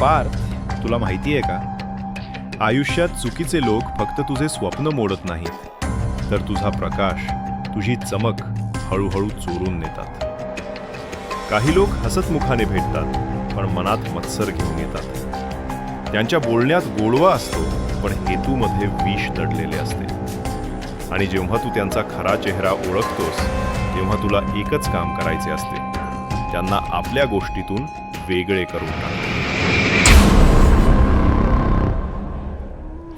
पार्थ तुला माहिती आहे का? आयुष्यात चुकीचे लोक फक्त तुझे स्वप्न मोडत नाहीत. तर तुझा प्रकाश तुझी चमक हळूहळू चोरून नेतात. काही लोक हसतमुखाने भेटतात पण मनात मत्सर घेऊन येतात. त्यांच्या बोलण्यात गोडवा असतो पण हेतूमध्ये विष दडलेले असते. आणि जेव्हा तू त्यांचा खरा चेहरा ओळखतोस तेव्हा तुला एकच काम करायचे असते. त्यांना आपल्या गोष्टीतून वेगळे करून टाकतो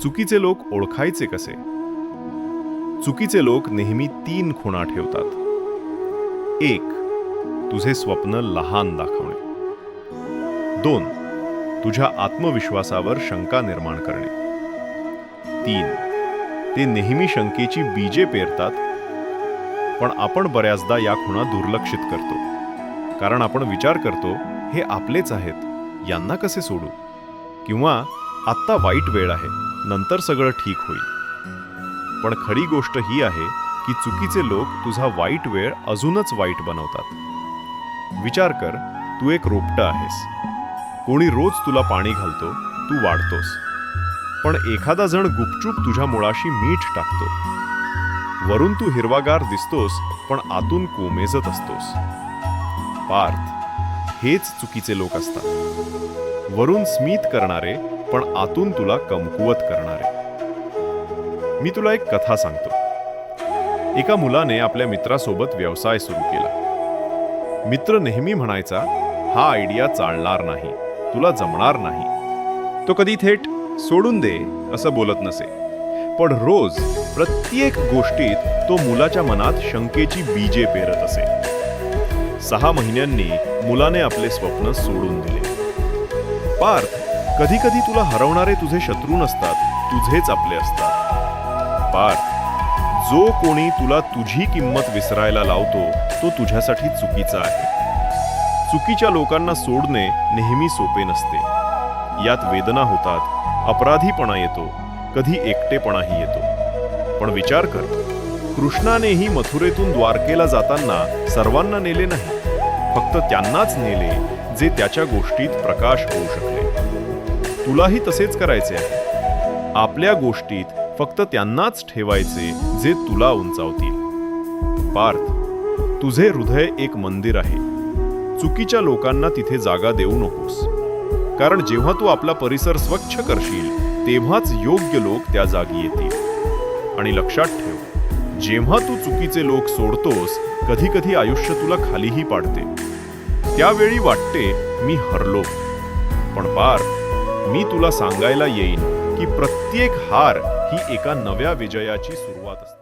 चुकीचे लोक ओळखायचे कसे? चुकीचे लोक नेहमी तीन खुणा ठेवतात. एक तुझे स्वप्न लहान दाखवणे. दोन तुझ्या आत्मविश्वासावर शंका निर्माण करणे. तीन ते नेहमी शंकेची बीजे पेरतात. पण आपण बऱ्याचदा या खुणा दुर्लक्षित करतो. कारण आपण विचार करतो हे आपलेच आहेत. यांना कसे सोडू? किंवा आत्ता वाईट वेळ आहे. नंतर सगळं ठीक होईल. पण खरी गोष्ट ही आहे की चुकीचे लोक तुझा वाईट वेळ अजूनच वाईट बनवतात. विचार कर तू एक रोपटं आहेस. कोणी रोज तुला पाणी घालतो तू वाढतोस. पण एखादा जण गुपचूप तुझ्या मुळाशी मीठ टाकतो. वरून तू हिरवागार दिसतोस पण आतून कोमेजत असतोस. पार्थ हेच चुकीचे लोक असतात. वरून स्मित करणारे पण आतून तुला कमकुवत करणारे. मी तुला एक कथा सांगतो. एका मुलाने आपल्या मित्रासोबत व्यवसाय सुरू केला. मित्र नेहमी म्हणायचा हा आयडिया चालणार नाही. तुला जमणार नाही. तो कधी थेट सोडून दे असं बोलत नसे. पण रोज प्रत्येक गोष्टीत तो मुलाच्या मनात शंकेची बीजे पेरत असे. सहा महिन्यांनी मुलाने आपले स्वप्न सोडून दिले. पार्थ कधी कधी तुला हरवणारे तुझे शत्रू नसतात तुझेच आपले असतात. पार्थ जो कोणी तुला तुझी किंमत विसरायला लावतो तो तुझ्यासाठी चुकीचा आहे. चुकीच्या लोकांना सोडणे नेहमी सोपे नसते. यात वेदना होतात अपराधीपणा येतो कधी एकटेपणाही येतो. पण विचार कर कृष्णानेही मथुरेतून द्वारकेला जाताना सर्वांना नेले नाही फक्त त्यांनाच नेले जे त्याच्या गोष्टीत प्रकाश होऊ शकले तुलाही तसेच करायचे आहे. आपल्या गोष्टीत फक्त त्यांनाच ठेवायचे जे तुला उंचावतील. पार्थ तुझे हृदय एक मंदिर आहे. चुकीच्या लोकांना तिथे जागा देऊ नकोस. कारण जेव्हा तू आपला परिसर स्वच्छ करशील तेव्हाच योग्य लोक त्या जागी येतील. आणि लक्षात ठेव जेव्हा तू चुकीचे लोक सोडतोस कधी कधी आयुष्य तुला खालीही पाडते. त्यावेळी वाटते मी हरलो. पण पार्थ मी तुला सांगायला येईन की प्रत्येक हार ही एका नव्या विजयाची सुरुवात असते.